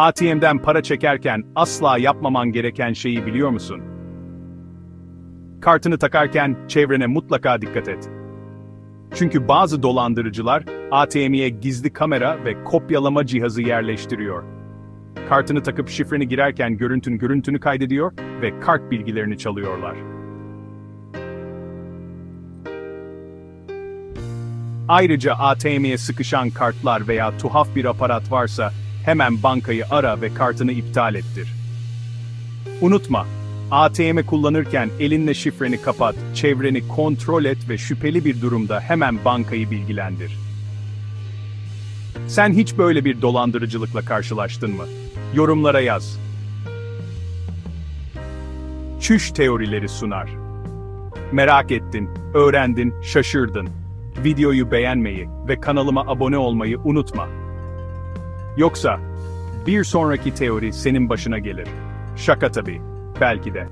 ATM'den para çekerken asla yapmaman gereken şeyi biliyor musun? Kartını takarken çevrene mutlaka dikkat et. Çünkü bazı dolandırıcılar ATM'ye gizli kamera ve kopyalama cihazı yerleştiriyor. Kartını takıp şifreni girerken görüntün görüntünü kaydediyor ve kart bilgilerini çalıyorlar. Ayrıca ATM'ye sıkışan kartlar veya tuhaf bir aparat varsa hemen bankayı ara ve kartını iptal ettir. Unutma, ATM'i kullanırken elinle şifreni kapat, çevreni kontrol et ve şüpheli bir durumda hemen bankayı bilgilendir. Sen hiç böyle bir dolandırıcılıkla karşılaştın mı? Yorumlara yaz. Çüş teorileri sunar. Merak ettin, öğrendin, şaşırdın. Videoyu beğenmeyi ve kanalıma abone olmayı unutma. Yoksa bir sonraki teori senin başına gelir. Şaka tabii, belki de.